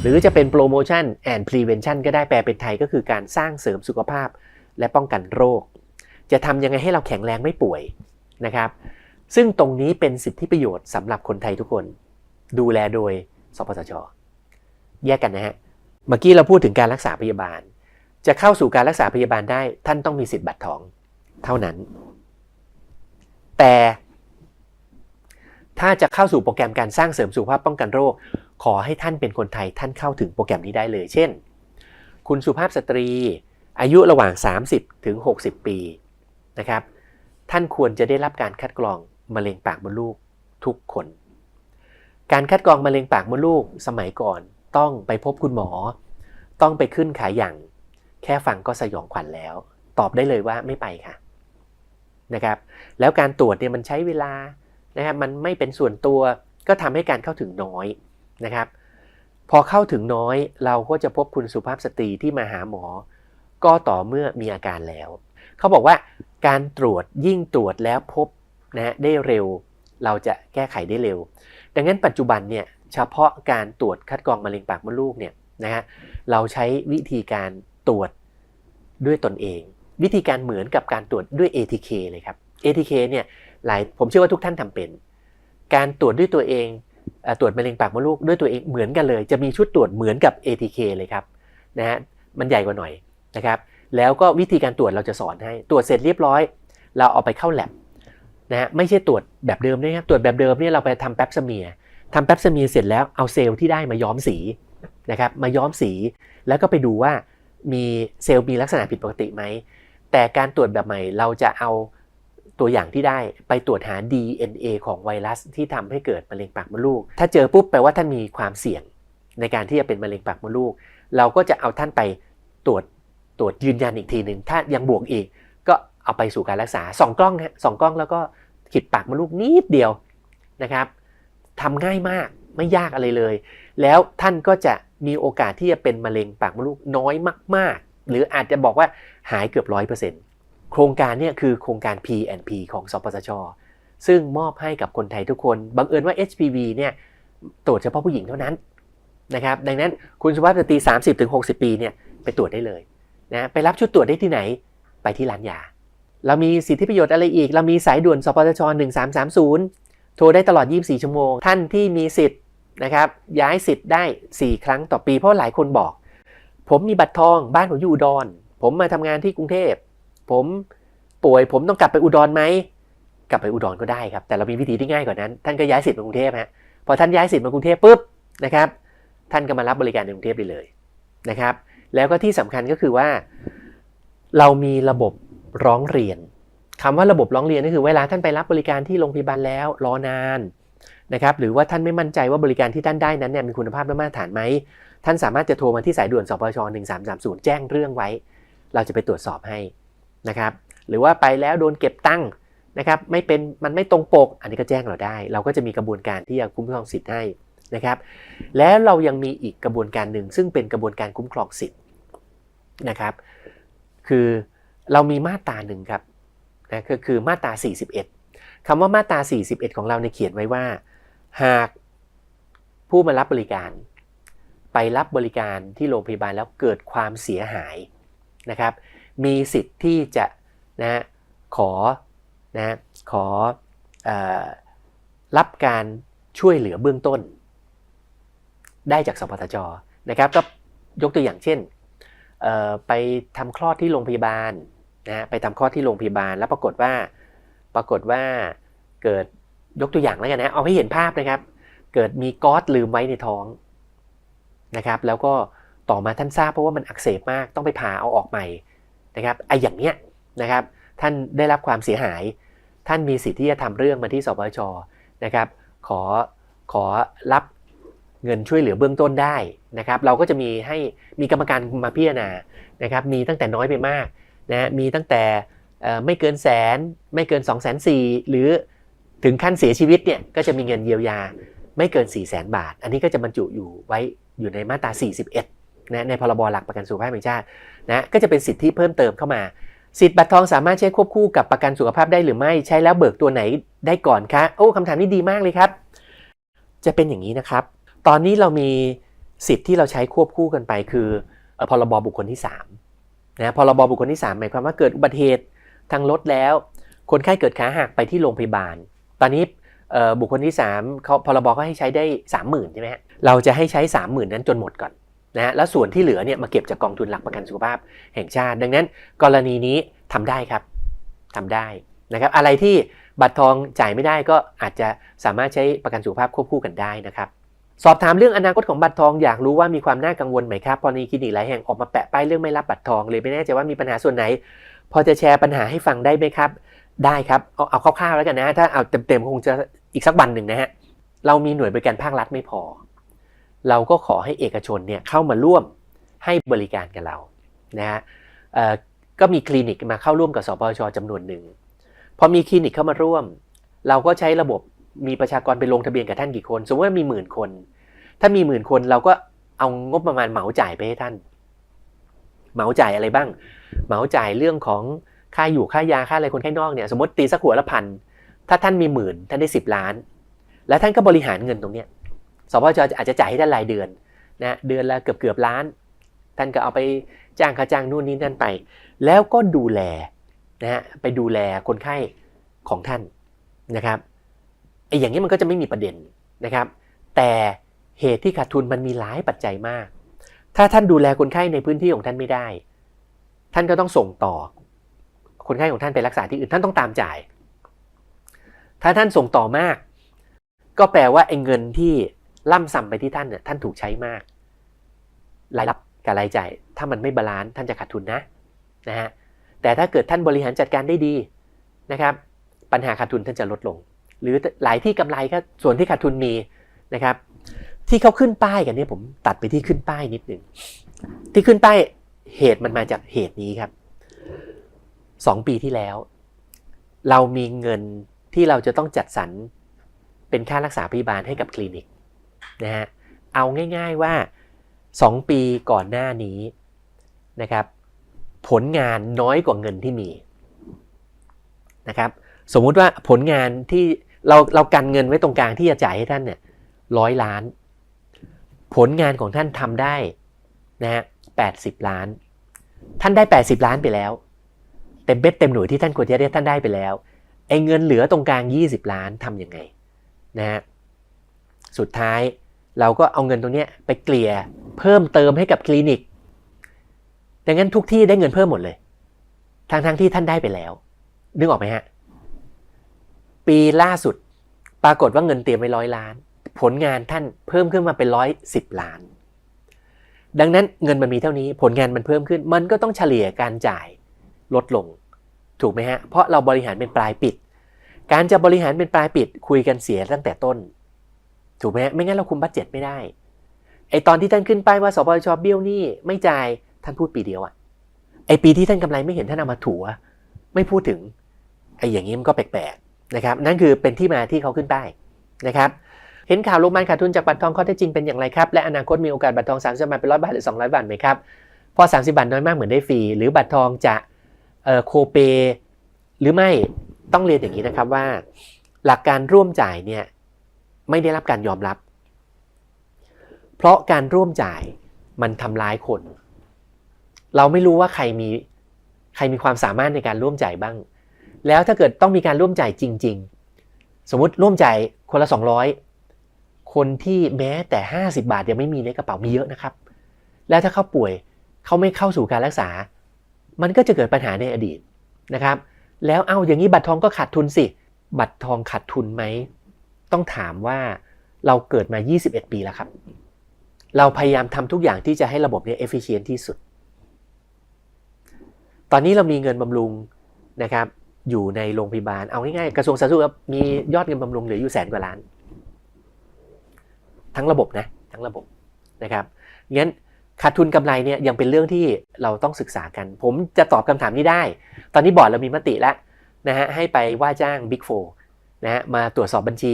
หรือจะเป็นโปรโมชั่น and prevention ก็ได้แปลเป็นไทยก็คือการสร้างเสริมสุขภาพและป้องกันโรค จะทำยังไงให้เราแข็งแรงไม่ป่วยนะครับ ซึ่งตรงนี้เป็นสิทธิประโยชน์สำหรับคนไทยทุกคน ดูแลโดยสปสช แยกกันนะฮะ เมื่อกี้เราพูดถึงการรักษาพยาบาล จะเข้าสู่การรักษาพยาบาลได้ ท่านต้องมีสิทธิ์บัตรทอง เท่านั้น แต่ ถ้าจะเข้าสู่โปรแกรมการสร้างเสริมสุขภาพป้องกันโรค ขอให้ท่านเป็นคนไทยท่านเข้าถึงโปรแกรมนี้ได้เลย เช่น คุณสุภาพสตรี อายุระหว่าง 30 ถึง 60 ปีนะครับ ท่านควรจะได้รับการคัดกรองมะเร็งปากมดลูกทุกคน การคัดกรองมะเร็งปากมดลูกสมัยก่อนต้องไปพบคุณหมอ ต้องไปขึ้นขายอย่างแค่ฟังก็สยองขวัญแล้ว ตอบได้เลยว่าไม่ไปค่ะนะครับ แล้วการตรวจเนี่ยมันใช้เวลา นะครับมันไม่เป็นส่วนตัวก็ทำให้การเข้าถึงน้อยนะครับ พอเข้าถึงน้อยเราก็จะพบคุณสุภาพสตรีที่มาหาหมอ ก็ต่อเมื่อมีอาการแล้ว เขาบอกว่าการตรวจยิ่งตรวจแล้วพบนะได้เร็ว เราจะแก้ไขได้เร็ว ดังนั้นปัจจุบันเนี่ยเฉพาะการตรวจคัดกรองมะเร็งปากมดลูกเนี่ยนะฮะเราใช้วิธีการตรวจด้วยตนเอง วิธีการเหมือนกับการตรวจด้วย ATK เลยครับ ATK เนี่ย หลายผมเชื่อว่าทุกท่านทำเป็น การตรวจด้วยตัวเองตรวจมะเร็งปากมดลูกด้วยตัวเองเหมือนกันเลย จะมีชุดตรวจเหมือนกับ ATK เลยครับนะฮะมันใหญ่กว่าหน่อยนะครับ แล้วก็วิธีการตรวจเราจะสอนให้ตรวจเสร็จเรียบร้อย เราเอาไปเข้าแลบนะฮะไม่ใช่ตรวจแบบเดิมนะครับตรวจแบบเดิมเนี่ยเราไปทำแป๊บสเมียทำแป๊บสเมียเสร็จแล้วเอาเซลล์ที่ได้มาย้อมสีนะครับมาย้อมสีแล้วก็ไปดูว่ามีเซลล์มีลักษณะผิดปกติไหมแต่การตรวจแบบใหม่เราจะเอา ตัวอย่างที่ได้ไปตรวจหา DNA ของไวรัสที่ทำให้เกิดมะเร็งปากมดลูก ถ้าเจอปุ๊บแปลว่าท่านมีความเสี่ยงในการที่จะเป็นมะเร็งปากมดลูก เราก็จะเอาท่านไปตรวจตรวจยืนยันอีกทีหนึ่งถ้ายังบวกอีก ก็เอาไปสู่การรักษาสองกล้องฮะสองกล้องแล้วก็ขีดปากมดลูกนิดเดียวนะครับทำง่ายมากไม่ยากอะไรเลย แล้วท่านก็จะมีโอกาสที่จะเป็นมะเร็งปากมดลูกน้อยมาก ๆ หรืออาจจะบอกว่าหายเกือบร้อยเปอร์เซ็นต์ โครงการเนี่ยคือโครงการ P&P ของสปสช ซึ่งมอบให้กับคนไทยทุกคน บังเอิญว่า HPV เนี่ยตรวจเฉพาะผู้หญิงเท่านั้นนะครับดังนั้นคุณสุภาพสตรี 30-60 ปีเนี่ยไปตรวจได้เลยนะไปรับชุดตรวจได้ที่ไหนไปที่ร้านยา เรามีสิทธิประโยชน์อะไรอีก เรามีสายด่วนสปสช 1330 โทรได้ตลอด 24 ชั่วโมง ท่านที่มีสิทธิ์นะครับย้ายสิทธิ์ได้ 4 ครั้งต่อปีเพราะหลายคนบอก ผมมีบัตรทองบ้านผมอยู่อุดร ผมมาทำงานที่กรุงเทพ ผมป่วยผมต้องกลับไปอุดรไหมกลับไปอุดรก็ได้ครับ แต่เรามีวิธีที่ง่ายกว่านั้น ท่านก็ย้ายสิทธิ์มากรุงเทพฮะพอท่านย้ายสิทธิ์มากรุงเทพปุ๊บนะครับ ท่านก็มารับบริการในกรุงเทพได้เลยนะครับ แล้วก็ที่สำคัญก็คือว่า เรามีระบบร้องเรียนคำว่าระบบร้องเรียนก็คือเวลาท่านไปรับบริการที่โรงพยาบาลแล้วรอนานนะครับหรือว่าท่านไม่มั่นใจว่าบริการที่ท่านได้นั้นเนี่ยมีคุณภาพและมาตรฐานไหมท่านสามารถจะโทรมาที่สายด่วนสปช1330 แจ้งเรื่องไว้ เราจะไปตรวจสอบให้ นะครับ หรือว่าไปแล้วโดนเก็บตั้งนะครับ ไม่เป็นมันไม่ตรงปก อันนี้ก็แจ้งเราได้ เราก็จะมีกระบวนการที่จะคุ้มครองสิทธิ์ให้นะครับ แล้วเรายังมีอีกกระบวนการหนึ่งซึ่งเป็นกระบวนการคุ้มครองสิทธิ์นะครับ คือเรามีมาตราหนึ่งครับนะก็คือมาตรา 41คำว่ามาตรา 41 ของเราในเขียนไว้ว่า หากผู้มารับบริการ ไปรับบริการที่โรงพยาบาลแล้วเกิดความเสียหายนะครับ มีสิทธิ์ที่จะนะขอนะขออรับการช่วยเหลือเบื้องต้น ได้จากสปทชนะครับก็ยกตัวอย่างเช่นไปทำคลอดที่โรงพยาบาลนะไปทำคลอดที่โรงพยาบาล แล้วปรากฏว่าปรากฏว่าเกิดยกตัวอย่างแล้วกันนะเอาให้เห็นภาพนะครับ เกิดมีก๊อซลืมไว้ในท้องนะครับ แล้วก็ต่อมาท่านทราบเพราะว่ามันอักเสบมากต้องไปผ่าเอาออกใหม่ นะครับไอ้อย่างเนี้ยนะครับท่านได้รับความเสียหาย ท่านมีสิทธิ์ที่จะทำเรื่องมาที่สปชนะครับขอขอรับเงินช่วยเหลือเบื้องต้นได้นะครับ เราก็จะมีให้มีกรรมการมาพิจารณานะครับมีตั้งแต่น้อยไปมากนะมีตั้งแต่ไม่เกินแสนไม่เกิน2องแสนสี่หรือถึงขั้นเสียชีวิตเนี่ยก็จะมีเงินเยียวยาไม่เกิน 4 0 0แสนบาท อันนี้ก็จะบรรจุอยู่ไว้อยู่ในมาตรา 41นะในพรบหลักประกันสุขภาพแห่งชาติ นะก็จะเป็นสิทธิเพิ่มเติมเข้ามา สิทธิ์บัตรทองสามารถใช้ควบคู่กับประกันสุขภาพได้หรือไม่ใช้แล้วเบิกตัวไหนได้ก่อนคะโอ้คำถามนี้ดีมากเลยครับ จะเป็นอย่างนี้นะครับ ตอนนี้เรามีสิทธิ์ที่เราใช้ควบคู่กันไปคือพรบบุคคลที่3นะพรบบุคคลที่ 3 หมายความว่าเกิดอุบัติเหตุทางรถแล้ว คนไข้เกิดขาหักไปที่โรงพยาบาล ตอนนี้บุคคลที่3เขาพรบเขาให้ใช้ได้ 30,000ใช่ไหมฮะเราจะให้ใช้ 30,000 นั้นจนหมดก่อน นะฮะแล้วส่วนที่เหลือเนี่ยมาเก็บจากกองทุนหลักประกันสุขภาพแห่งชาติ ดังนั้นกรณีนี้ทำได้ครับทำได้นะครับ อะไรที่บัตรทองจ่ายไม่ได้ก็อาจจะสามารถใช้ประกันสุขภาพควบคู่กันได้นะครับสอบถามเรื่องอนาคตของบัตรทองอยากรู้ว่ามีความน่ากังวลไหมครับพอมีคลินิกหลายแห่งออกมาแปะป้ายเรื่องไม่รับบัตรทองเลยไม่แน่ใจว่ามีปัญหาส่วนไหน พอจะแชร์ปัญหาให้ฟังได้ไหมครับ ได้ครับเอาเอาคร่าวๆแล้วกันนะ ถ้าเอาเต็มๆคงจะอีกสักวันหนึ่งนะฮะเรามีหน่วยบริการภาครัฐไม่พอ เราก็ขอให้เอกชนเนี่ยเข้ามาร่วมให้บริการกับเรานะฮะก็มีคลินิกมาเข้าร่วมกับสปชจำนวนหนึ่งพอมีคลินิกเข้ามาร่วม เราก็ใช้ระบบมีประชากรไปลงทะเบียนกับท่านกี่คน สมมติว่ามีหมื่นคน ถ้ามีหมื่นคนเราก็เอางบประมาณเหมาจ่ายไปให้ท่าน เหมาจ่ายอะไรบ้าง เหมาจ่ายเรื่องของค่าอยู่ค่ายาค่าอะไรคนไข้นอกเนี่ยสมมติตีสักหัวละพันถ้าท่านมีหมื่นท่านได้สิบล้าน แล้วท่านก็บริหารเงินตรงเนี้ย สปชอาจจะจ่ายให้ท่านรายเดือนนะเดือนละเกือบเกือบล้าน ท่านก็เอาไปจ้างค่าจ้างนู่นนี่นั่นไป แล้วก็ดูแลนะฮะไปดูแลคนไข้ของท่านนะครับไอ้อย่างนี้มันก็จะไม่มีประเด็นนะครับ แต่เหตุที่ขาดทุนมันมีหลายปัจจัยมาก ถ้าท่านดูแลคนไข้ในพื้นที่ของท่านไม่ได้ ท่านก็ต้องส่งต่อ คนไข้ของท่านไปรักษาที่อื่นท่านต้องตามจ่าย ถ้าท่านส่งต่อมาก ก็แปลว่าไอ้เงินที่ ล่ำซ้ำไปที่ท่านเนี่ยท่านถูกใช้มาก รายรับกับรายจ่ายถ้ามันไม่บาลานซ์ท่านจะขาดทุนนะนะฮะแต่ถ้าเกิดท่านบริหารจัดการได้ดีนะครับปัญหาขาดทุนท่านจะลดลง หรือหลายที่กำไรก็ส่วนที่ขาดทุนมีนะครับ ที่เขาขึ้นป้ายกันเนี่ยผมตัดไปที่ขึ้นป้ายนิดหนึ่งที่ขึ้นป้ายเหตุมันมาจากเหตุนี้ครับสองปีที่แล้ว เรามีเงินที่เราจะต้องจัดสรรเป็นค่ารักษาพยาบาลให้กับคลินิก นะฮะเอาง่าย ๆว่า 2 ปีก่อนหน้านี้นะครับ ผลงานน้อยกว่าเงินที่มีนะครับ สมมุติว่าผลงานที่เราเรากันเงินไว้ตรงกลางที่จะจ่ายให้ท่านเนี่ยร้อยล้าน ผลงานของท่านทำได้นะฮะแปดสิบล้าน ท่านได้ 80 ล้านไปแล้ว เต็มเบ็ดเต็มหน่วยที่ท่านควรจะได้ท่านได้ไปแล้วไอ้เงินเหลือตรงกลาง 20 ล้านทำยังไงนะฮะสุดท้าย เราก็เอาเงินตรงนี้ไปเกลี่ยเพิ่มเติมให้กับคลินิก ดังนั้นทุกที่ได้เงินเพิ่มหมดเลยทางทางที่ท่านได้ไปแล้ว นึกออกไหมฮะ ปีล่าสุด ปรากฏว่าเงินเตรียมไว้ร้อยล้าน ผลงานท่านเพิ่มขึ้นมาเป็นร้อยสิบล้าน ดังนั้นเงินมันมีเท่านี้ ผลงานมันเพิ่มขึ้น มันก็ต้องเฉลี่ยการจ่ายลดลง ถูกไหมฮะ เพราะเราบริหารเป็นปลายปิด การจะบริหารเป็นปลายปิด คุยกันเสียตั้งแต่ต้น ถูกไหมไม่งั้นเราคุมบัตเจ็ตไม่ได้ไอตอนที่ท่านขึ้นไปว่าสปชเบี้ยวนี่ไม่จ่ายท่านพูดปีเดียวอะไอปีที่ท่านกำไรไม่เห็นท่านเอามาถัวไม่พูดถึงไออย่างนี้มันก็แปลกๆนะครับ นั่นคือเป็นที่มาที่เขาขึ้นไป้นะครับเห็นข่าวโรงพยาบาลขาดทุนจากบัตรทองข้อเท็จจริงเป็นอย่างไรครับ และอนาคตมีโอกาสบัตรทอง 30 บาทเป็นร้อยบาทหรือ 200 บาทไหมครับ พอ 30 บาทน้อยมากเหมือนได้ฟรี หรือบัตรทองจะเอ่อโคเป หรือไม่ต้องเรียนอย่างนี้นะครับว่า หลักการร่วมจ่ายเนี่ย ไม่ได้รับการยอมรับ เพราะการร่วมจ่ายมันทำร้ายคน เราไม่รู้ว่าใครมีใครมีความสามารถในการร่วมจ่ายบ้าง แล้วถ้าเกิดต้องมีการร่วมจ่ายจริง ๆ สมมติร่วมจ่ายคนละ 200 คนที่แม้แต่ 50 บาทยังไม่มีในกระเป๋ามีเยอะนะครับ แล้วถ้าเขาป่วยเขาไม่เข้าสู่การรักษา มันก็จะเกิดปัญหาในอดีตนะครับ แล้วเอาอย่างนี้บัตรทองก็ขาดทุนสิ บัตรทองขาดทุนไหม ต้องถามว่าเราเกิดมา 21 ปีแล้วครับ เราพยายามทำทุกอย่างที่จะให้ระบบเนี้ efficient ที่สุด ตอนนี้เรามีเงินบำรุงนะครับอยู่ในโรงพยาบาล เอาง่ายๆ กระทรวงสาธารณสุขมียอดเงินบำรุงเหลืออยู่แสนกว่าล้าน ทั้งระบบนะ ทั้งระบบนะครับงั้นขาดทุนกำไรเนี่ยยังเป็นเรื่องที่เราต้องศึกษากัน ผมจะตอบคำถามนี้ได้ ตอนนี้บอร์ดเรามีมติแล้วนะฮะให้ไปว่าจ้าง Big 4นะฮะมาตรวจสอบบัญชี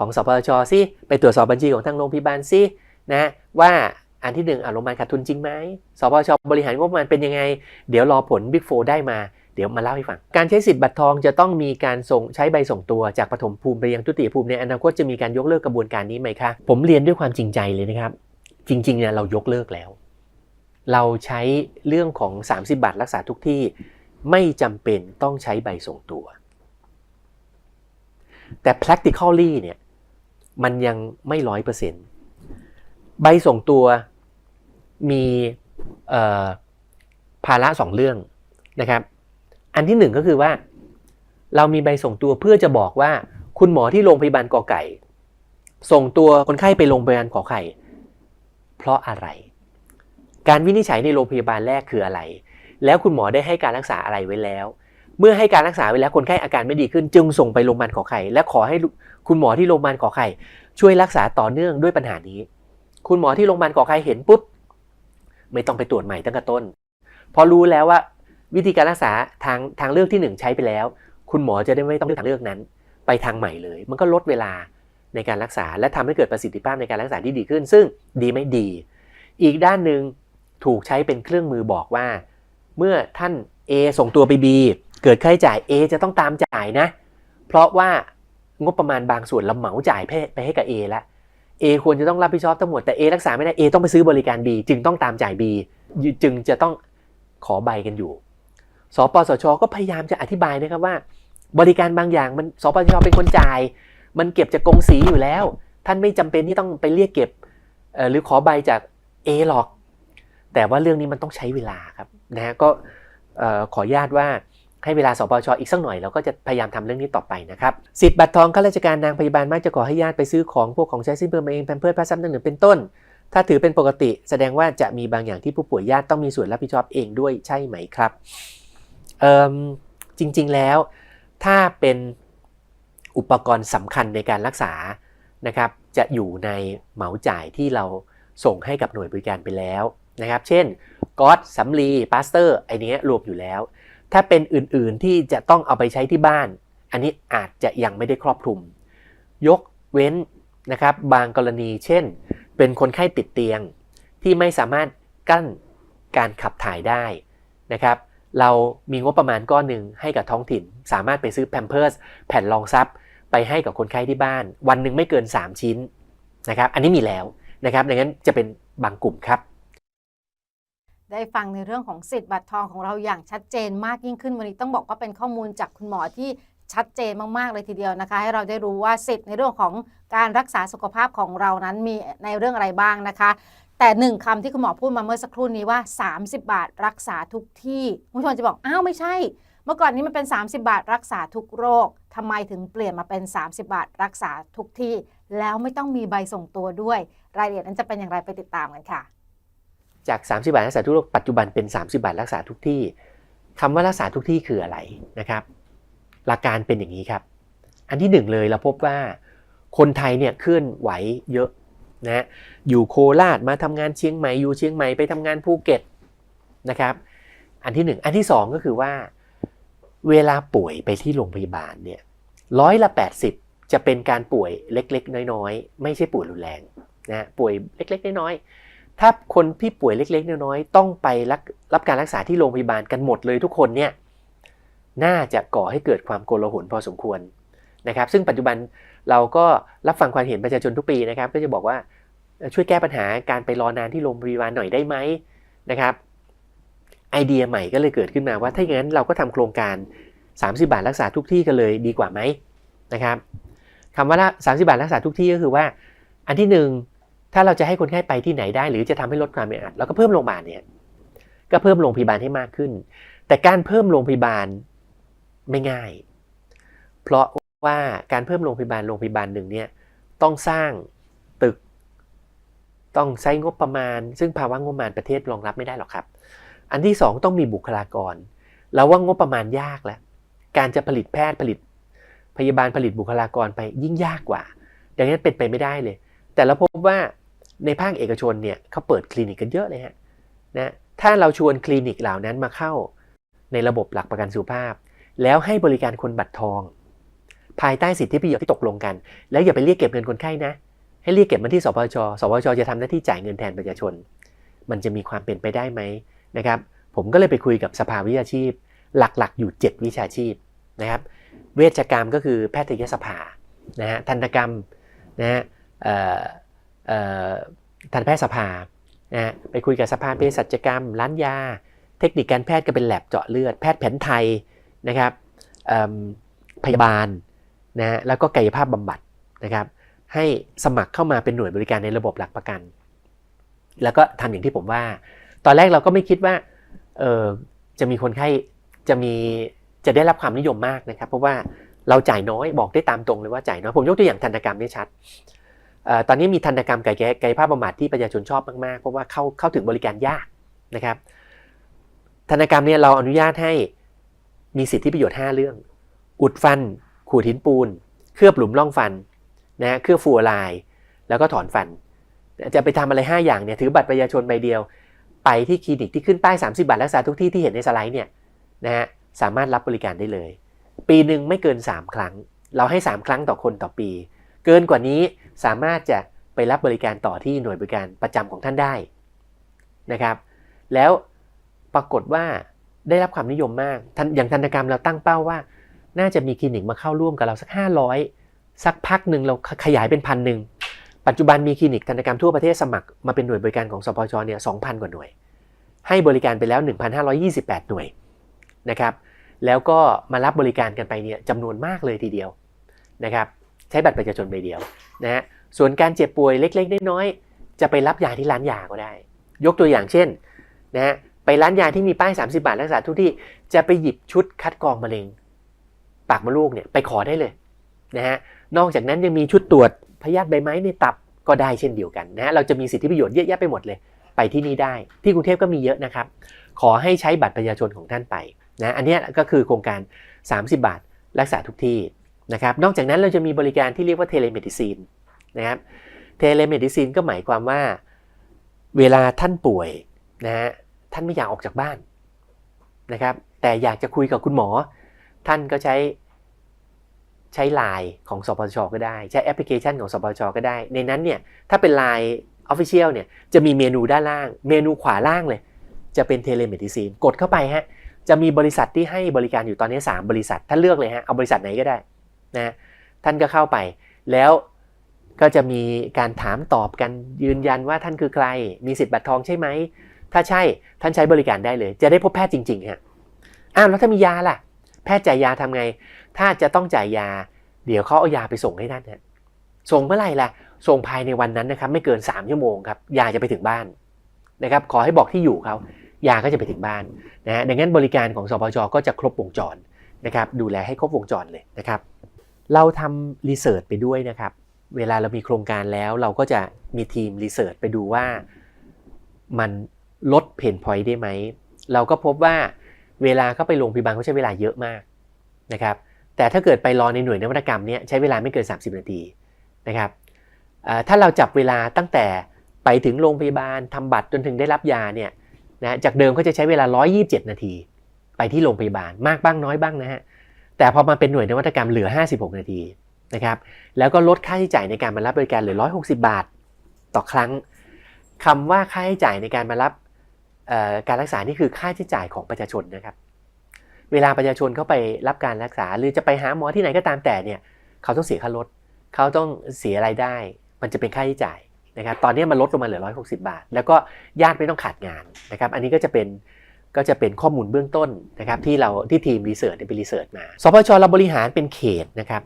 ของสปชซิไปตรวจสอบบัญชีของทางโรงพยาบาลซินะว่าอันที่หนึ่งอะโรงพยาบาลขาดทุนจริงไหมสปชบริหารงบประมาณเป็นยังไง เดี๋ยวรอผล Big 4ได้มาเดี๋ยวมาเล่าให้ฟัง การใช้สิทธิ์บัตรทองจะต้องมีการส่งใช้ใบส่งตัวจากปฐมภูมิไปยังทุติยภูมิในอนาคตจะมีการยกเลิกกระบวนการนี้ไหมคะ ผมเรียนด้วยความจริงใจเลยนะครับ จริงๆเนี่ยเรายกเลิกแล้ว เราใช้เรื่องของ 30 บาทรักษาทุกที่ไม่จำเป็นต้องใช้ใบส่งตัว แต่ practically เนี่ย มันยังไม่ร้อยเปอร์เซ็นต์ใบส่งตัวมีภาระสองเรื่องนะครับ อันที่หนึ่งก็คือว่า เรามีใบส่งตัวเพื่อจะบอกว่า คุณหมอที่โรงพยาบาลกอไก่ ส่งตัวคนไข้ไปโรงพยาบาลขอไข่ เพราะอะไร การวินิจฉัยในโรงพยาบาลแรกคืออะไร แล้วคุณหมอได้ให้การรักษาอะไรไว้แล้ว เมื่อให้การรักษาไว้แล้วคนไข้อาการไม่ดีขึ้น จึงส่งไปโรงพยาบาลขอไข่และขอให้ คุณหมอที่โรงพยาบาลขอไข่ช่วยรักษาต่อเนื่องด้วยปัญหานี้ คุณหมอที่โรงพยาบาลขอไข่เห็นปุ๊บไม่ต้องไปตรวจใหม่ตั้งแต่ต้น พอรู้แล้วว่าวิธีการรักษาทางทางเลือกที่หนึ่งใช้ไปแล้ว คุณหมอจะได้ไม่ต้องเลือกทางเลือกนั้น ไปทางใหม่เลย มันก็ลดเวลาในการรักษา และทำให้เกิดประสิทธิภาพในการรักษาที่ดีขึ้น ซึ่งดีไม่ดี อีกด้านหนึ่งถูกใช้เป็นเครื่องมือบอกว่า เมื่อท่าน A ส่งตัวไป B เกิดค่าใช้จ่าย A จะต้องตามจ่ายนะ เพราะว่า งบประมาณบางส่วนเราเหมาจ่ายไปให้กับ A แล้ว A ควรจะต้องรับผิดชอบทั้งหมดแต่ A รักษาไม่ได้ A ต้องไปซื้อบริการ B จึงต้องตามจ่าย B จึงจะต้องขอใบกันอยู่ สปสช ก็พยายามจะอธิบายนะครับว่า บริการบางอย่างมันสปสช เป็นคนจ่าย มันเก็บจากกงสีอยู่แล้ว ท่านไม่จำเป็นที่ต้องไปเรียกเก็บหรือขอใบจาก A หรอก แต่ว่าเรื่องนี้มันต้องใช้เวลาครับนะฮะก็ขออนุญาตว่า ให้เวลาสปชอีกสักหน่อยเราก็จะพยายามทำเรื่องนี้ต่อไปนะครับสิทธิ์บัตรทองข้าราชการนางพยาบาลมักจะขอให้ญาติไปซื้อของพวกของใช้สิ้นเปลืองมาเองแพมเพิร์ดพาซัมต่างๆเป็นต้น ถ้าถือเป็นปกติ แสดงว่าจะมีบางอย่างที่ผู้ป่วยญาติต้องมีส่วนรับผิดชอบเองด้วยใช่ไหมครับจริงๆแล้ว ถ้าเป็นอุปกรณ์สำคัญในการรักษานะครับจะอยู่ในเหมาจ่ายที่เราส่งให้กับหน่วยบริการไปแล้วนะครับ เช่นก๊อตสำลีปาสเตอร์ไอเนี้ยรวมอยู่แล้ว ถ้าเป็นอื่นๆที่จะต้องเอาไปใช้ที่บ้าน อันนี้อาจจะยังไม่ได้ครอบคลุม ยกเว้นนะครับบางกรณีเช่น เป็นคนไข้ติดเตียง ที่ไม่สามารถกั้นการขับถ่ายได้นะครับ เรามีงบประมาณก้อนหนึ่งให้กับท้องถิ่น สามารถไปซื้อแพมเพิร์สแผ่นรองซับไปให้กับคนไข้ที่บ้าน วันหนึ่งไม่เกิน 3 ชิ้นนะครับ อันนี้มีแล้วนะครับดังนั้นจะเป็นบางกลุ่มครับ ได้ฟังในเรื่องของสิทธิ์บัตรทองของเราอย่างชัดเจนมากยิ่งขึ้นวันนี้ต้องบอกว่าเป็นข้อมูลจากคุณหมอที่ชัดเจนมาก ๆ เลยทีเดียวนะคะ ให้เราได้รู้ว่าสิทธิ์ในเรื่องของการรักษาสุขภาพของเรานั้นมีในเรื่องอะไรบ้างนะคะ แต่หนึ่งคำที่คุณหมอพูดมาเมื่อสักครู่นี้ว่า 30 บาทรักษาทุกที่คุณผู้ชมจะบอกอ้าวไม่ใช่ เมื่อก่อนนี้มันเป็น 30 บาทรักษาทุกโรคทำไมถึงเปลี่ยนมาเป็น 30 บาทรักษาทุกที่ แล้วไม่ต้องมีใบส่งตัวด้วย รายละเอียดนั้นจะเป็นอย่างไรไปติดตามกันค่ะ จาก 30 บาทรักษาทุกโรคปัจจุบันเป็น 30 บาทรักษาทุกที่คำว่ารักษาทุกที่คืออะไรนะครับหลักการเป็นอย่างนี้ครับ อันที่หนึ่งเลยเราพบว่าคนไทยเนี่ยเคลื่อนไหวเยอะนะอยู่โคราชมาทำงานเชียงใหม่อยู่เชียงใหม่ไปทำงานภูเก็ตนะครับ อันที่หนึ่งอันที่สองก็คือว่าเวลาป่วยไปที่โรงพยาบาลเนี่ยร้อยละ 80 จะเป็นการป่วยเล็กๆ น้อยๆ ไม่ใช่ป่วยรุนแรงนะป่วยเล็กๆ น้อยๆ ถ้าคนที่ป่วยเล็ก ๆ น้อยๆต้องไปรับรับการรักษาที่โรงพยาบาลกันหมดเลยทุกคนเนี่ยน่าจะก่อให้เกิดความโกลาหลพอสมควรนะครับ ซึ่งปัจจุบันเราก็รับฟังความเห็นประชาชนทุกปีนะครับ ก็จะบอกว่าช่วยแก้ปัญหาการไปรอนานที่โรงพยาบาลหน่อยได้ไหมนะครับ ไอเดียใหม่ก็เลยเกิดขึ้นมาว่า ถ้าอย่างนั้นเราก็ทำโครงการ 30 บาทรักษาทุกที่กันเลยดีกว่าไหมนะครับคำว่าละ30 บาทรักษาทุกที่ก็คือว่า อันที่หนึ่ง ถ้าเราจะให้คนไข้ไปที่ไหนได้ หรือจะทำให้ลดความแออัดเราก็เพิ่มโรงพยาบาลเนี่ยก็เพิ่มโรงพยาบาลให้มากขึ้น แต่การเพิ่มโรงพยาบาลไม่ง่าย เพราะว่าการเพิ่มโรงพยาบาลโรงพยาบาลหนึ่งเนี่ยต้องสร้างตึก ต้องใช้งบประมาณ ซึ่งภาวะงบประมาณประเทศรองรับไม่ได้หรอกครับ อันที่สองต้องมีบุคลากรเราว่างบประมาณยากแล้ว การจะผลิตแพทย์ผลิต พยาบาลผลิตบุคลากรไปยิ่งยากกว่า ดังนั้นเป็นไปไม่ได้เลย แต่เราพบว่า ในภาคเอกชนเนี่ยเขาเปิดคลินิกกันเยอะเลยฮะนะถ้าเราชวนคลินิกเหล่านั้นมาเข้าในระบบหลักประกันสุขภาพ แล้วให้บริการคนบัตรทอง ภายใต้สิทธิประโยชน์ที่ตกลงกัน แล้วอย่าไปเรียกเก็บเงินคนไข้นะ ให้เรียกเก็บมาที่สปชสปชจะทำหน้าที่จ่ายเงินแทนประชาชน มันจะมีความเป็นไปได้ไหมนะครับ ผมก็เลยไปคุยกับสภาวิชาชีพ หลักๆ อยู่ 7 วิชาชีพนะครับเวชกรรมก็คือแพทยสภานะฮะทันตกรรมนะฮะ ทันแพทยสภานะฮะไปคุยกับสภาเภสัชกรรม ร้านยา เทคนิคการแพทย์ก็เป็นแลบเจาะเลือด แพทย์แผนไทยนะครับพยาบาลนะฮะแล้วก็กายภาพบำบัดนะครับ ให้สมัครเข้ามาเป็นหน่วยบริการในระบบหลักประกัน แล้วก็ทำอย่างที่ผมว่า ตอนแรกเราก็ไม่คิดว่าเออจะมีคนไข้จะมีจะได้รับความนิยมมากนะครับ เพราะว่าเราจ่ายน้อยบอกได้ตามตรงเลยว่าจ่ายน้อยผมยกตัวอย่างทันตกรรมนี่ชัด ตอนนี้มีทันตกรรมกายกายภาพบำบัดที่ประชาชนชอบมากๆ เพราะว่าเข้าเข้าถึงบริการยากนะครับทันตกรรมเนี่ยเราอนุญาตให้มีสิทธิประโยชน์ 5 เรื่อง อุดฟัน ขูดหินปูน เคลือบหลุมร่องฟันนะเคลือบฟูออไลน์แล้วก็ถอนฟัน จะไปทำอะไร 5 อย่างเนี่ยถือบัตรประชาชนใบเดียว ไปที่คลินิกที่ขึ้นป้าย 30 บาทรักษาทุกที่ที่เห็นในสไลด์เนี่ยนะฮะสามารถรับบริการได้เลย ปีหนึ่งไม่เกิน 3 ครั้ง เราให้ 3 ครั้งต่อคนต่อปี เกินกว่านี้ สามารถจะไปรับบริการต่อที่หน่วยบริการประจำของท่านได้นะครับ แล้วปรากฏว่าได้รับความนิยมมากทันอย่างทันกรรมเราตั้งเป้าว่า น่าจะมีคลินิกมาเข้าร่วมกับเราสัก 500 สักพักหนึ่งเราขยายเป็นพันหนึ่งปัจจุบันมีคลินิกทันกรรมทั่วประเทศสมัครมาเป็นหน่วยบริการของสปชเนี่ย2,000 กว่าหน่วย ให้บริการไปแล้ว 1,528 หน่วยนะครับ แล้วก็มารับบริการกันไปเนี่ยจำนวนมากเลยทีเดียวนะครับ ใช้บัตรประชาชนใบเดียวนะฮะส่วนการเจ็บป่วยเล็กๆน้อยๆจะไปรับยาที่ร้านยาก็ได้ ยกตัวอย่างเช่นนะฮะไปร้านยาที่มีป้าย 30 บาทรักษาทุกที่จะไปหยิบชุดคัดกรองมะเร็ง ปากมดลูกเนี่ยไปขอได้เลยนะฮะนอกจากนั้นยังมีชุดตรวจพยาธิใบไม้ในตับก็ได้เช่นเดียวกันนะฮะเราจะมีสิทธิประโยชน์เยอะแยะไปหมดเลย ไปที่นี่ได้ที่กรุงเทพก็มีเยอะนะครับ ขอให้ใช้บัตรประชาชนของท่านไปนะอันนี้ก็คือโครงการ 30 บาทรักษาทุกที่ นะครับ นอกจากนั้นเราจะมีบริการที่เรียกว่าเทเลเมดิซีนนะครับ เทเลเมดิซีนก็หมายความว่าเวลาท่านป่วยนะฮะท่านไม่อยากออกจากบ้านนะครับ แต่อยากจะคุยกับคุณหมอ ท่านก็ใช้ใช้ไลน์ของสปชก็ได้ ใช้แอปพลิเคชันของสปชก็ได้ ในนั้นเนี่ยถ้าเป็นไลน์ออฟฟิเชียลเนี่ยจะมีเมนูด้านล่าง เมนูขวาล่างเลย จะเป็นเทเลเมดิซีนกดเข้าไปฮะจะมีบริษัทที่ให้บริการอยู่ตอนนี้ 3 บริษัทท่านเลือกเลยฮะเอาบริษัทไหนก็ได้ นะท่านก็เข้าไป แล้วก็จะมีการถามตอบกันยืนยันว่าท่านคือใคร มีสิทธิ์บัตรทองใช่ไหม ถ้าใช่ท่านใช้บริการได้เลย จะได้พบแพทย์จริงๆฮะอ้าวแล้วถ้ามียาล่ะ แพทย์จ่ายยาทำไง ถ้าจะต้องจ่ายยา เดี๋ยวเขาเอายาไปส่งให้ท่านฮะส่งเมื่อไหร่ล่ะ ส่งภายในวันนั้นนะครับ ไม่เกิน3ชั่วโมงครับยาจะไปถึงบ้านนะครับขอให้บอกที่อยู่เขายาก็จะไปถึงบ้านนะฮะดังนั้นบริการของสปชก็จะครบวงจรนะครับดูแลให้ครบวงจรเลยนะครับ เราทำรีเสิร์ชไปด้วยนะครับ เวลาเรามีโครงการแล้วเราก็จะมีทีมรีเสิร์ชไปดูว่ามันลดเพนพอยต์ได้ไหม เราก็พบว่าเวลาเข้าไปโรงพยาบาลเขาใช้เวลาเยอะมากนะครับ แต่ถ้าเกิดไปรอในหน่วยนวัตกรรมเนี่ยใช้เวลาไม่เกิน 30 นาทีนะครับถ้าเราจับเวลาตั้งแต่ไปถึงโรงพยาบาลทำบัตรจนถึงได้รับยาเนี่ยนะจากเดิมเขาจะใช้เวลา 127 นาที ไปที่โรงพยาบาลมากบ้างน้อยบ้างนะฮะ แต่พอมาเป็นหน่วยนวัตกรรมเหลือ 56 นาทีนะครับ แล้วก็ลดค่าใช้จ่ายในการมารับบริการเหลือ 160 บาทต่อครั้งคำว่าค่าใช้จ่ายในการมารับการรักษานี่คือค่าใช้จ่ายของประชาชนนะครับ เวลาประชาชนเข้าไปรับการรักษา หรือจะไปหาหมอที่ไหนก็ตามแต่เนี่ยเขาต้องเสียค่ารถ เขาต้องเสียรายได้ มันจะเป็นค่าใช้จ่ายนะครับ ตอนนี้มันลดลงมาเหลือ 160 บาท แล้วก็ญาติไม่ต้องขาดงานนะครับ อันนี้ก็จะเป็น ก็จะเป็นข้อมูลเบื้องต้นนะครับที่เราที่ทีมรีเสิร์ชไปรีเสิร์ชมาสปชเราบริหารเป็นเขตนะครับ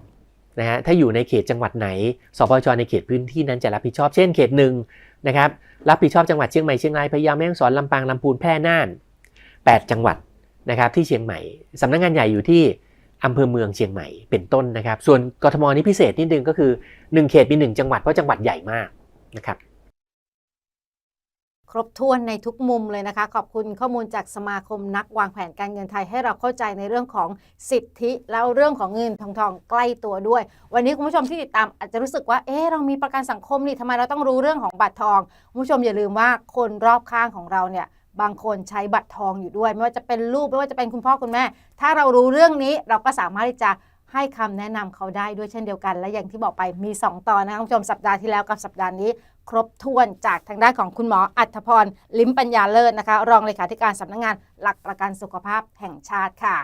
นะฮะถ้าอยู่ในเขตจังหวัดไหนสปชในเขตพื้นที่นั้นจะรับผิดชอบ เช่นเขตหนึ่งนะครับรับผิดชอบจังหวัดเชียงใหม่เชียงรายพะเยาแม่ฮ่องสอนลำปางลำพูนแพร่น่าน 8 จังหวัดนะครับที่เชียงใหม่สำนักงานใหญ่อยู่ที่อำเภอเมืองเชียงใหม่เป็นต้นนะครับ ส่วนกทมนี่พิเศษนิดนึงก็คือ 1 เขตมี 1 จังหวัดเพราะจังหวัดใหญ่มากนะครับ ครบถ้วนในทุกมุมเลยนะคะ ขอบคุณข้อมูลจากสมาคมนักวางแผนการเงินไทยให้เราเข้าใจในเรื่องของสิทธิแล้วเรื่องของเงินทองทองใกล้ตัวด้วย วันนี้คุณผู้ชมที่ติดตามอาจจะรู้สึกว่าเอ๊เรามีประกันสังคมนี่ทำไมเราต้องรู้เรื่องของบัตรทองคุณผู้ชมอย่าลืมว่าคนรอบข้างของเราเนี่ยบางคนใช้บัตรทองอยู่ด้วย ไม่ว่าจะเป็นลูกไม่ว่าจะเป็นคุณพ่อคุณแม่ ถ้าเรารู้เรื่องนี้เราก็สามารถที่จะให้คำแนะนำเขาได้ด้วยเช่นเดียวกัน และอย่างที่บอกไปมี 2 ตอนนะคะคุณผู้ชมสัปดาห์ที่แล้วกับสัปดาห์นี้ ครบถ้วนจากทางด้านของคุณหมออัธพร ลิ้มปัญญาเลิศนะคะ รองเลขาธิการสำนักงานหลักประกันสุขภาพแห่งชาติค่ะ